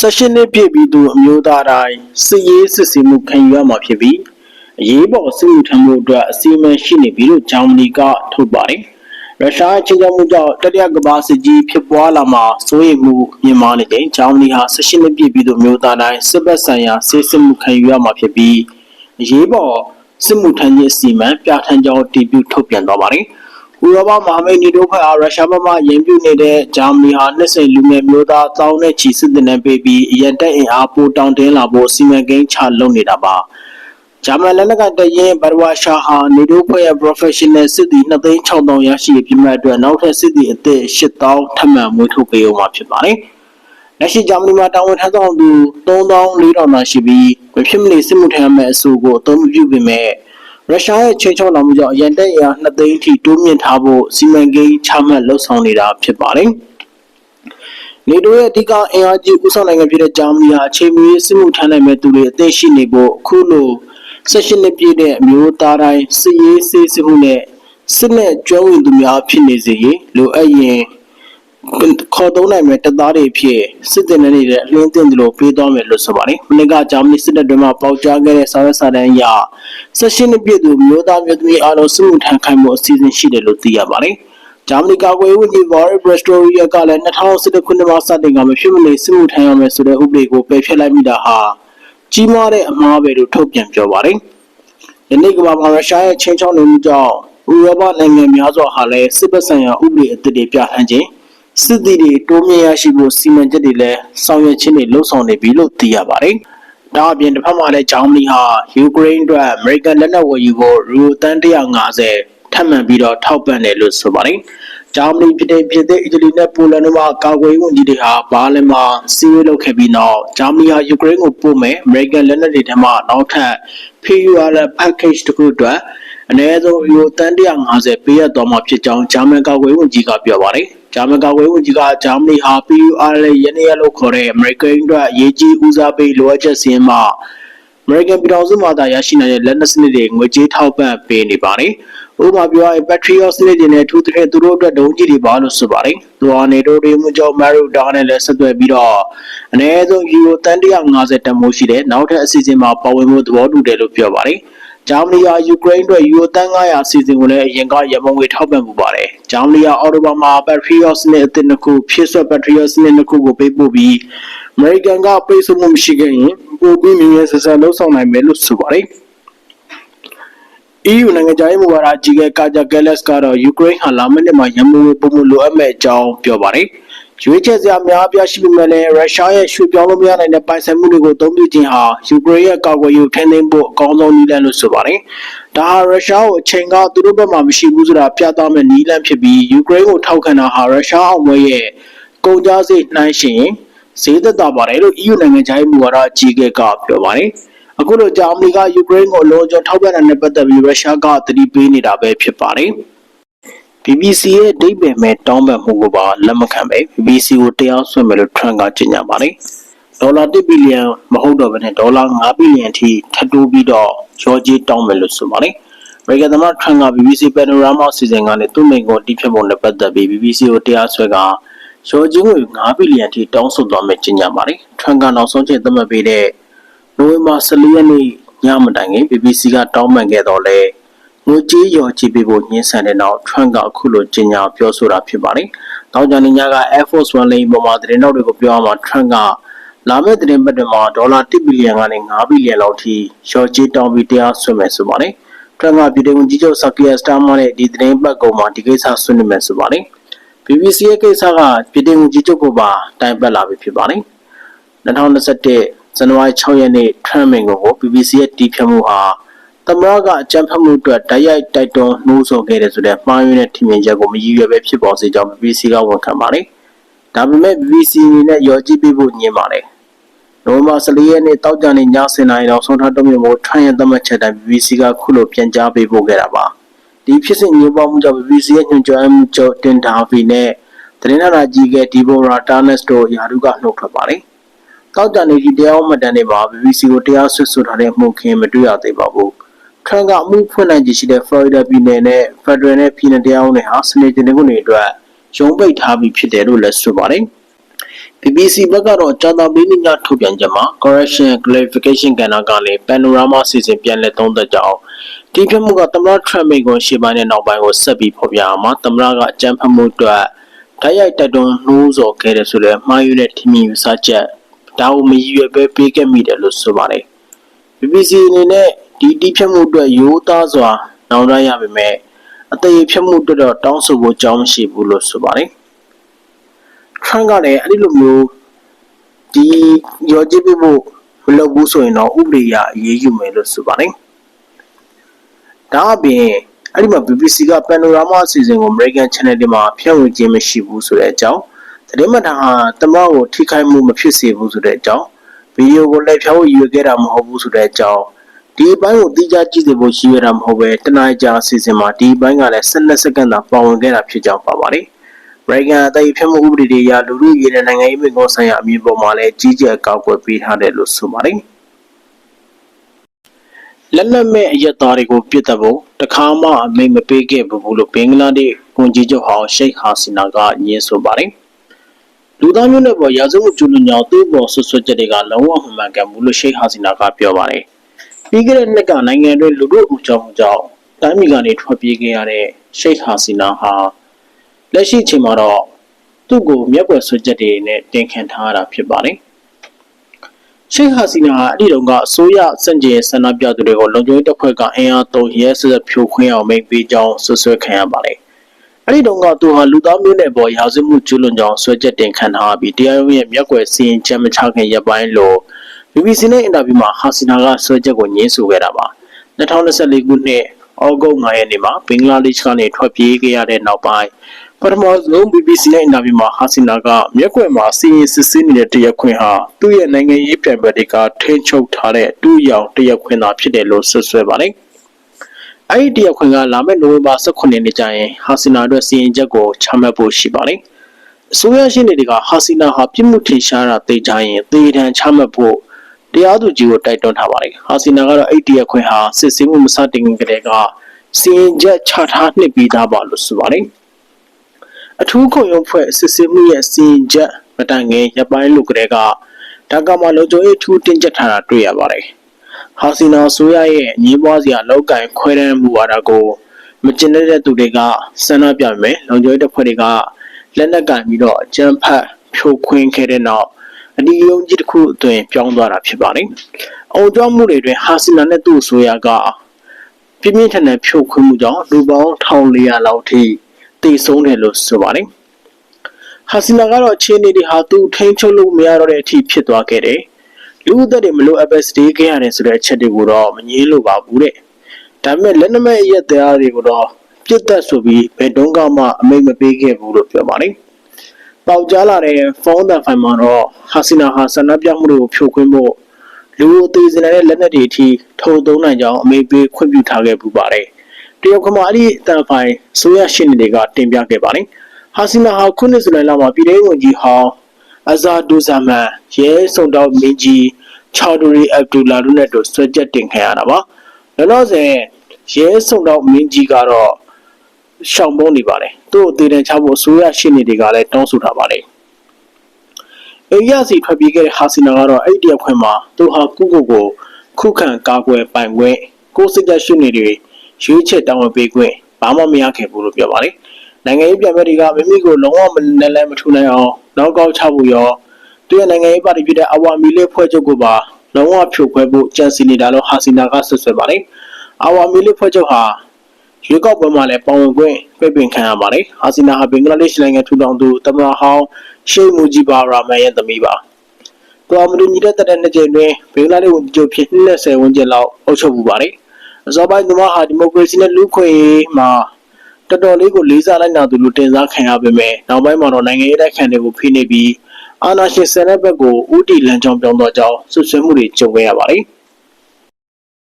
16နှစ်ပြည့်ပြီးသူအမျိုးသားတိုင်းစစ်ရေးစစ်ဆေးမှုခံယူရမှာဖြစ်ပြီးအရေးပေါ်စစ်မှုထမ်းမှုအတွက်အစီအမံရှိနေပြီလို့ဂျာမနီကထုတ်ပါတယ်။ရုရှားချင်းချောက်မှုကြောင့်တတိယကမ္ဘာစစ်ကြီးဖြစ်ပွားလာမှာစိုးရိမ်မှုမြင့်မားနေချိန်ဂျာမနီဟာ16နှစ်ပြည့်ပြီးသူအမျိုးသားတိုင်းစစ်ဘက်ဆိုင်ရာစစ်စစ်မှုခံယူရမှာဖြစ်ပြီးအရေးပေါ်စစ်မှုထမ်းခြင်းအစီအမံပြဋ္ဌာန်းကြောင်းတည်ပြုထုတ်ပြန်သွားပါတယ်။ ဥရောပမဟာမိတ်နေတိုးဖွဲ့အားရုရှားဘက်မှရင်ပြုနေတဲ့ဂျာမနီဟာနှစ်စဉ်လူငယ်မျိုးသားတောင်းနဲ့ချီစစ်တင်နေပေးပြီးအရန်တက်အင်အားပိုတောင်းတင်းလာဖို့စီမံကိန်းချလုပ်နေတာပါဂျာမန်လက်နက်ကတရင်ဘရဝါရှာဟာနေတိုးဖွဲ့ရဲ့ professional စစ်သည်2,600ရရှိပြမဲ့အတွက်နောက်ထပ်စစ်သည်အသစ်8,000ထပ်မံမွေးထုတ်ပေးအောင်မှာဖြစ်ပါတယ်လက်ရှိဂျာမနီမှာတာဝန်ထမ်းဆောင်သူ3400သာရှိပြီးမဖြစ်မနေစစ်မှုထမ်းရမယ့်အဆိုကိုအသုံးမပြုပေမဲ့ ရုရှားရဲ့ချိန်ချောက်လာမှုကြောင့်အရန်တက်အင်အား2သိန်းထိတိုးမြင့်ထားဖို့စီမံကိန်းချမှတ်လှုပ်ဆောင်နေတာဖြစ်ပါတယ်။နေတိုးရဲ့အဓိကအင်အားကြီးဥဆောင်နိုင်ငံဖြစ်တဲ့ဂျာမနီဟာအချိန်မီစစ်မှုထမ်းနိုင်မဲ့သူတွေအသင့်ရှိနေဖို့အခုလို16နှစ်ပြည့်တဲ့အမျိုးသားတိုင်းစစ်ရေးစေးစစ်မှုနဲ့စစ်နဲ့ကျွမ်းဝင်သူများဖြစ်နေစေရေးလိုအပ်ရင် ခေါ်သုံးနိုင်မဲ့တပ်သားတွေဖြစ်စစ်တင်နေတဲ့အလင်းတင်တယ်လို့ပေးသွားမယ်လို့ဆိုပါတယ်။မနေ့ကဂျာမနီစစ်တပ်တွေမှာပေါက်ကြားခဲ့တဲ့စာရွက်စာတမ်းအရ16နှစ်ပြည့်သူမျိုးသားမျိုးသမီးအားလုံးစစ်မှုထမ်းခိုင်းမှုအစီအစဉ်ရှိတယ်လို့သိရပါတယ်။ဂျာမနီကာကွယ်ရေးဝန်ကြီး Boris Pistorius ကလည်း2012ခုနှစ်မှာစတင်ကမဖြစ်မနေစစ်မှုထမ်းရမယ်ဆိုတဲ့ဥပဒေကိုပယ်ဖျက်လိုက်မိတာဟာကြီးမားတဲ့အမှားပဲလို့ထုတ်ပြန်ပြောပါတယ်။ယနေ့ကမ္ဘာမှာရုရှားရဲ့ချင်းချောင်းနေမှုကြောင့်ဥရောပနိုင်ငံများစွာဟာလည်းစစ်ဘက်ဆိုင်ရာဥပဒေအသစ်တွေပြဋ္ဌာန်းခြင်း စစ်သည်တွေတိုးမြင့်ရရှိဖို့စီမံချက်တွေလည်းဆောင်ရွက်ခြင်းတွေလှုပ်ဆောင်နေပြီလို့သိရပါတယ်။ဒါအပြင်တစ်ဖက်မှာလည်းဂျာမနီဟာယူကရိန်းအတွက်အမေရိကန်လက်နက်ဝယ်ယူဖို့ရူတန်150ထပ်မံပြီးတော့ထောက်ပံ့တယ်လို့ဆိုပါတယ်။ဂျာမနီပြည်ထောင်ပြည်တဲ့အီတလီနဲ့ပိုလန်တို့မှကာကွယ်ရေးဝန်ကြီးတွေဟာဘာလင်မှာစီးရဲလုပ်ခဲ့ပြီးနောက်ဂျာမနီဟာယူကရိန်းကိုပို့မယ်အမေရိကန်လက်နက်တွေထဲမှာနောက်ထပ် PUR package တစ်ခုအတွက်အနည်းဆုံးယူတန်150ပေးရတော့မှာဖြစ်ကြောင်းဂျာမန်ကာကွယ်ရေးဝန်ကြီးကပြောပါတယ်။ ဂျာမန်ကာကွယ်ရေးဝန်ကြီးကဂျာမနီဟာ PUR ရဲ့ယနေ့ရက်လို့ခေါ်တဲ့အမေရိကန်အတွက်အရေးကြီးဦးစားပေးလိုအပ်ချက်စီရင်မှာအမေရိကန်ပြည်ထောင်စုမှာသာရရှိနိုင်တဲ့လက်နက်စနစ်တွေငွေကြေးထောက်ပံ့ပေးနေပါတယ်။ဥပမာပြောရရင် Patriot စနစ်တွေနဲ့ထူးထူးသူတို့အတွက်ဒုံးကျည်တွေပါလို့ဆိုပါတယ်။သူဟာနေတိုးတွေမှုကြောင့် Maruda နဲ့လည်းဆက်သွယ်ပြီးတော့အနည်းဆုံးယူရိုတန်150တန်မိုးရှိတဲ့နောက်ထပ်အစီအစဉ်မှာပါဝင်မှုသဘောတူတယ်လို့ပြောပါတယ်။ ဂျာမနီဟာယူကရိန်းအတွက်ယူရိုတန်900အစီအစဉ်ကိုလည်းအရင်ကရမုံငွေထောက်ပံ့မှုပါတယ်။ဂျာမနီဟာအော်တိုဘာမှာ Patriot စနစ်အသစ်နှစ်ခုဖြစ်ဆွတ် Patriot စနစ်နှစ်ခုကိုပေးပို့ပြီးအမေရိကန်ကပိတ်ဆို့မှုမရှိခဲ့ရင်ပိုပြီးမြင်ရဆက်ဆက်လှုပ်ဆောင်နိုင်မယ်လို့ဆိုပါတယ်။ EU နိုင်ငံခြားရေးမူဝါဒကြီးကကာဂျာကဲလက်စ်ကတော့ယူကရိန်းဟာလာမယ့်နှစ်မှာရမုံငွေပုံမှုလိုအပ်မဲ့အကြောင်းပြောပါတယ်။ ရွေးချယ်စရာများပြားရှိပေမဲ့လည်းရုရှားရဲ့ရွှေ့ပြောင်းလို့မရနိုင်တဲ့ပိုင်ဆိုင်မှုတွေကိုအသုံးပြုခြင်းဟာယူကရိန်းရဲ့ကာကွယ်ရေးကိုထိန်းသိမ်းဖို့အကောင်းဆုံးနည်းလမ်းလို့ဆိုပါတယ်။ဒါဟာရုရှားကိုအချိန်ကသူတို့ဘက်မှာမရှိဘူးဆိုတာပြသမဲ့နည်းလမ်းဖြစ်ပြီးယူကရိန်းကိုထောက်ခံတာဟာရုရှားအောင်ပွဲရဲ့ကုန်ကျစရိတ်နှိုင်းယှဉ်ရင်ဈေးသက်သာပါတယ်လို့ EU နိုင်ငံခြားရေးမူဝါဒအကြီးအကဲကပြောပါတယ်။အခုလိုဂျာမနီကယူကရိန်းကိုအလုံးစုံထောက်ပံ့တာနဲ့ပတ်သက်ပြီးရုရှားကသတိပေးနေတာပဲဖြစ်ပါတယ်။ BBC ရဲ့အဓိပ္ပာယ်မဲ့တောင်းပန်မှုကိုပါလက်မခံပဲ BBC ကိုတရားစွဲမယ်လို့ Trump ကကြေညာပါတယ်။ဒေါ်လာ1ဘီလီယံမဟုတ်တော့ဘဲနဲ့ဒေါ်လာ5ဘီလီယံထိထပ်တိုးပြီးတော့ရောကြီးတောင်းမယ်လို့ဆိုပါတယ်။အမေရိကန်သမ္မတ Trump က BBC Panorama အစီအစဉ်ကနေသူ့မိန့်ခွန်းတီးဖြတ်ပုံနဲ့ပတ်သက်ပြီး BBC ကိုတရားစွဲကရောကြီးငွေ5ဘီလီယံထိတောင်းဆိုသွားမယ်ကြေညာပါတယ်။ Trump ကနောက်ဆုံးချိန်သတ်မှတ်ပေးတဲ့နိုဝင်ဘာ14ရက်နေ့ညမတိုင်ခင် BBC ကတောင်းပန်ခဲ့တော့လဲ ငွေကြေးရော်ကြေးပေးဖို့ညှင်းဆန်တဲ့နောက် Trump ကအခုလိုကြေညာပြောဆိုတာဖြစ်ပါတယ်။တောင်ကြနေညက Air Force One လိန်ပေါ်မှာသတင်းတော်တွေကိုပြောအောင် Trump ကလာမယ့်သတင်းပတ်တွေမှာဒေါ်လာ1ဘီလီယံကနေ9ဘီလီယံလောက်ထိရော်ကြေးတောင်းပြီးတရားစွဲမယ်ဆိုပါတယ်။ Trump ကပြည်ထောင်ဝန်ကြီးချုပ် Keir Starmer နဲ့ဒီသတင်းပတ်ကုန်မှာဒီကိစ္စဆွေးနွေးမယ်ဆိုပါတယ်။ BBC ရဲ့ကိစ္စကပြည်ထောင်ဝန်ကြီးချုပ်ကိုပါတိုင်ပတ်လာပြီဖြစ်ပါတယ်။2021ဇန်နဝါရီ6ရက်နေ့ Trump မိန့်ခွန်းကို BBC ရဲ့တီးဖြတ်မှုဟာ သမ္မတကအကြံဖတ်မှုအတွက်တိုက်ရိုက်တိုက်တွန်းနှိုးဆော်ခဲ့တယ်ဆိုတဲ့မှားယွင်းတဲ့ထင်မြင်ချက်ကိုမရည်ရွယ်ပဲဖြစ်ပေါ်စေကြောင်း BBC ကဝန်ခံပါတယ်။ဒါပေမဲ့ BBC အနေနဲ့ရော်ကြည့်ပေးဖို့ညင်ပါတယ်။နိုဝင်ဘာ14ရက်နေ့တောက်ကြနေည7:00နာရီနောက်ဆုံးထားတုံ့ပြန်ဖို့ထရန်ရဲ့သတ်မှတ်ချက်တိုင်း BBC ကခုလိုပြန်ကြားပေးပို့ခဲ့တာပါ။ဒီဖြစ်စဉ်ညှို့ပေါင်းမှုကြောင့် BBC ရဲ့ညွှန်ကြားမှုချုပ်တင်ဒါဗီနဲ့သတင်းဌာနကြီးကဒီဘိုရာတာနက်စ်တို့ယာရုကနှုတ်ထွက်ပါတယ်။တောက်ကြနေဒီတရားမှတ်တမ်းတွေမှာ BBC ကိုတရားစွဲဆိုထားတဲ့မှုခင်းမတွေ့ရသေးပါဘူး။ ထရန်ကအမှုဖွင့်နိုင်ခြေရှိတဲ့ဖလော်ရီဒါပြည်နယ်နဲ့ဖက်ဒရယ်နဲ့ပြည်နယ်တရားရုံးတွေဟာစနေတနင်္ဂနွေအတွက်ရုံးပိတ်ထားပြီးဖြစ်တယ်လို့လည်းဆိုပါတယ်။ BBC ဘက်ကတော့ကြာသပတေးနေ့ညထုတ်ပြန်ချက်မှာ correction clarification ကဏ္ဍကလည်း panorama စီစဉ်ပြန်လည်သုံးသပ်ကြအောင်ဒီဖြစ်မှုကသမ္မတ Trump မိန့်ခွန်းရှေ့ပိုင်းနဲ့နောက်ပိုင်းကိုဆက်ပြီးဖော်ပြအောင်မှာသမ္မတကအကြမ်းဖက်မှုအတွက်တိုက်ရိုက်တိုက်တွန်းနှိုးဆော်ခဲ့တယ်ဆိုတဲ့မှားယွင်းတဲ့ထင်မြင်ယူဆချက်ဒါကိုမရည်ရွယ်ပဲပေးခဲ့မိတယ်လို့ဆိုပါတယ် BBC အနေနဲ့ ဒီတိဖြတ်မှုအတွက်ရိုးသားစွာနောင်တရပါမယ်အသေးဖြတ်မှုအတွက်တော့တောင်းဆိုဖို့ကြောင်းမရှိဘူးလို့ဆိုပါတယ် Trump ကလည်းအဲ့ဒီလိုမျိုးဒီရောကြည့်ပြဖို့မလုပ်ဘူးဆိုရင်တော့ဥပဒေအရအရေးယူမယ်လို့ဆိုပါတယ်ဒါအပြင်အဲ့ဒီမှာ BBC က Panorama အစီအစဉ်ကို American Channel တွေမှာဖြန့်ဝေခြင်းမရှိဘူးဆိုတဲ့အကြောင်းသတင်းမှတ်တာဟာတမန်ကိုထိခိုက်မှုမဖြစ်စေဘူးဆိုတဲ့အကြောင်းဗီဒီယိုကိုလည်းဖြောင်းရွေခဲ့တာမဟုတ်ဘူးဆိုတဲ့အကြောင်း ဒီအပိုင်းကိုတိကျကြည့်စေဖို့ရှိရတာမဟုတ်ပဲတနင်္လာကြာအစီအစဉ်မှာဒီအပိုင်းကလည်း12စက္ကန့်သာပါဝင်ခဲ့တာဖြစ်ကြောင်းပါပါတယ် Reagan အသေးဖြတ်မှုဥပဒေတွေအရလူလူရေးတဲ့နိုင်ငံရေးမိန့်ခွန်းဆိုင်ရာအမည်ပေါ်မှာလည်းကြီးကျယ်ကောက်ွယ်ပေးထားတယ်လို့ဆိုပါတယ်လက်နက်မဲ့အရက်သားတွေကိုပြစ်တက်ဖို့တခါမှအမိန့်မပေးခဲ့ဘူးလို့ဘင်္ဂလားဒေ့ရှ်ဝန်ကြီးချုပ်ဟောင်းရှိတ်ဟာစီနာကညင်းဆိုပါတယ်လူသားမျိုးနဲ့ပေါ်ရာဇဝတ်ကျူးလွန်ကြောင်းသူ့ပေါ်ဆွဆွချက်တွေကလုံးဝမှန်မှန်ကန်ဘူးလို့ရှိတ်ဟာစီနာကပြောပါတယ် ပြီးခဲ့တဲ့နှစ်ကနိုင်ငံတွင်းလူတို့အကြောင်းကြောင့်တိုင်းပြည်ကနေထွက်ပြေးခဲ့ရတဲ့ရှိတ်ဟာစီနာဟာလက်ရှိအချိန်မှာတော့သူ့ကိုမျက်ကွယ်ဆွချက်တွေနဲ့တင်ခံထားရတာဖြစ်ပါတယ်ရှိတ်ဟာစီနာဟာအဲ့ဒီတုန်းကအစိုးရစန့်ကျင်ဆန္ဒပြသူတွေကိုလုံခြုံရေးတပ်ဖွဲ့ကအင်အားသုံးရဲစက်ဖြိုခွင်းအောင်မိန့်ပေးကြောင်းဆွဆွဲခံရပါတယ်။အဲ့ဒီတုန်းကသူဟာလူသားမျိုးနွယ်ပေါ်ရာဇဝမှုကျူးလွန်ကြောင်းဆွဲချက်တင်ခံထားပြီးတရားရုံးရဲ့မျက်ကွယ်စီရင်ချက်မချခင်ရပ်ပိုင်းလို့ BBC နဲ့အင်တာဗျူးမှာဟာစီနာကဆွဲချက်ကိုညှင်းဆိုခဲ့တာပါ။2024ခုနှစ်ဩဂုတ်9ရက်နေ့မှာဘင်္ဂလားဒေ့ရှ်ကနေထွက်ပြေးခဲ့ရတဲ့နောက်ပိုင်းပထမဆုံး BBC နဲ့အင်တာဗျူးမှာဟာစီနာကမျက်ကွယ်မှာစီရင်စစ်ဆေးနေတဲ့တရားခွင်ဟာသူ့ရဲ့နိုင်ငံရေးပြိုင်ဘက်တွေကထိန်းချုပ်ထားတဲ့တူရောင်တရားခွင်သာဖြစ်တယ်လို့ဆွဆွဲပါတယ်။အဲ့ဒီတရားခွင်ကလာမယ့်နိုဝင်ဘာ18ရက်နေ့ကျရင်ဟာစီနာအတွက်စီရင်ချက်ကိုချမှတ်ဖို့ရှိပါတယ်။အစိုးရရှိနေတွေကဟာစီနာဟာပြစ်မှုထင်ရှားတာသိကြရင်သေဒဏ်ချမှတ်ဖို့ တရားသူကြီးကိုတိုက်တွန်းထားပါတယ်။ဟာစီနာကတော့အဲ့ဒီတရားခွင်ဟာစစ်ဆေးမှုမစတင်ခင်ကတည်းကစီရင်ချက်ချထားနှစ်ပြီးသားပါလို့ဆိုပါတယ်။အထူးခုံရုံးဖွဲ့စစ်ဆေးမှုရဲ့စီရင်ချက်မတိုင်ခင်ရပ်ပိုင်းလိုကလေးကဒါကမှလုံခြုံရေးထူးတင်ကျပ်ထားတာတွေ့ရပါတယ်။ဟာစီနာဆိုရရဲ့ငင်းပွားစရာလောက်ကင်ခွဲတမ်းမှုဝါဒကိုမကျင်တဲ့သူတွေကဆန္ဒပြမယ်လုံခြုံရေးတပ်ဖွဲ့တွေကလက်နက်ကင်ပြီးတော့အကြမ်းဖက်ဖြိုခွင်းခဲ့တဲ့နောက် အဒီယုံကြီးတစ်ခုအတွင်းပြောင်းသွားတာဖြစ်ပါတယ်။အုံကြောမှုတွေတွင်ဟာစီနာနဲ့သူ့ဆိုရကပြင်းပြင်းထန်ထန်ဖြိုခွင်းမှုကြောင့်လူပေါင်း1400လောက်ထိတည်ဆုံးတယ်လို့ဆိုပါတယ်။ဟာစီနာကတော့အခြေအနေတွေဟာသူထိန်းချုပ်လို့မရတော့တဲ့အထိဖြစ်သွားခဲ့တယ်။လူအသက်တွေမလို့အပတ်စတေးခဲ့ရတယ်ဆိုတဲ့အချက်တွေကိုတော့မငြင်းလို့ပါဘူးတဲ့။ဒါပေမဲ့လက်နမရဲ့တရားတွေကိုတော့ပြစ်သက်ဆိုပြီးဘယ်တုန်းကမှအမိတ်မပေးခဲ့ဘူးလို့ပြောပါတယ်။ ပေါက်ကြားလာတဲ့ဖုန်းတန်ဖိုင်မှာတော့ဟာစီနာဟာဆန္ဒပြမှုတွေကိုဖြိုခွင်းဖို့လူအသေးစင်တဲ့လက်နက်တွေအထိထုံသုံးနိုင်ကြောင်းအမိတ်ပေးခွင့်ပြုထားခဲ့ပူပါတယ်။တရုတ်ကမှအဲ့ဒီတန်ဖိုင်ဆိုရရှိနေတွေကတင်ပြခဲ့ပါတယ်။ဟာစီနာဟာခုနှစ်ဇူလိုင်လမှာပြည်ထောင်ဝန်ကြီးဟောင်းအဇာဒူဇာမန်ရဲစုံတော့မင်းကြီးချာဒူရီအဗ်ဒူလာတို့နဲ့တို့ဆွဲချက်တင်ခံရတာပါ။လောလောဆယ်ရဲစုံတော့မင်းကြီးကတော့ ရှောင်ပုံးနေပါတယ်။သူ့အသေးတန်းချဖို့ဆိုရရှိနေတွေကလည်းတောင်းဆိုထားပါတယ်။အိယာစီထွက်ပြေးခဲ့တဲ့ဟာစီနာကတော့အဲ့ဒီအခွင့်မှာသူဟာကုကုကိုခုခံကာကွယ်ပိုင်ခွင့်ကိုစိတ်သက်ရှိနေတွေရွေးချက်တောင်းဝပေးခွင့်ဘာမှမရခဲ့ဘူးလို့ပြောပါတယ်။နိုင်ငံရေးပြန်မဲ့တွေကမိမိကိုလုံးဝမနဲ့လဲမထူနိုင်အောင်နောက်ကောက်ချဖို့ရောသူရဲ့နိုင်ငံရေးပါတီဖြစ်တဲ့အဝါမီလေးဖွဲ့ချုပ်ကိုပါလုံးဝဖြိုခွဲဖို့ကြံစည်နေတာလို့ဟာစီနာကဆွဆွဲပါတယ်။အဝါမီလေးဖွဲ့ချုပ်ဟာ ရွေးကောက်ပွဲမှာလည်းပါဝင်ခွင့်ပြပင်ခံရပါတယ်။ဟာစီနာဟာဘင်္ဂလားဒေ့ရှ်နိုင်ငံထူထောင်သူတမန်ဟောင်းရှိတ်မူဂျီဘာရာမန်ရဲ့သမီးပါ။သူအမတူညီတဲ့တဲ့နှစ်ကြိမ်တွင်ဘင်္ဂလားဒေ့ရှ်ဝန်ကြီးချုပ်ဖြစ်20ဝန်းကျင်လောက်အုပ်ချုပ်မှုပါတယ်။အစောပိုင်းသူမဟာဒီမိုကရေစီနဲ့လူ့ခွင့်ရေးမှာတော်တော်လေးကိုလေးစားလိုက်နာသူလို့တင်စားခံရပေမဲ့နောက်ပိုင်းမှာတော့နိုင်ငံရေးတိုက်ခံတွေကိုဖိနှိပ်ပြီးအာဏာရှင်ဆန်တဲ့ဘက်ကိုဥတီလမ်းကြောင်းပြောင်းသွားကြောင်းဆွဆွဲမှုတွေကြုံခဲ့ရပါတယ်။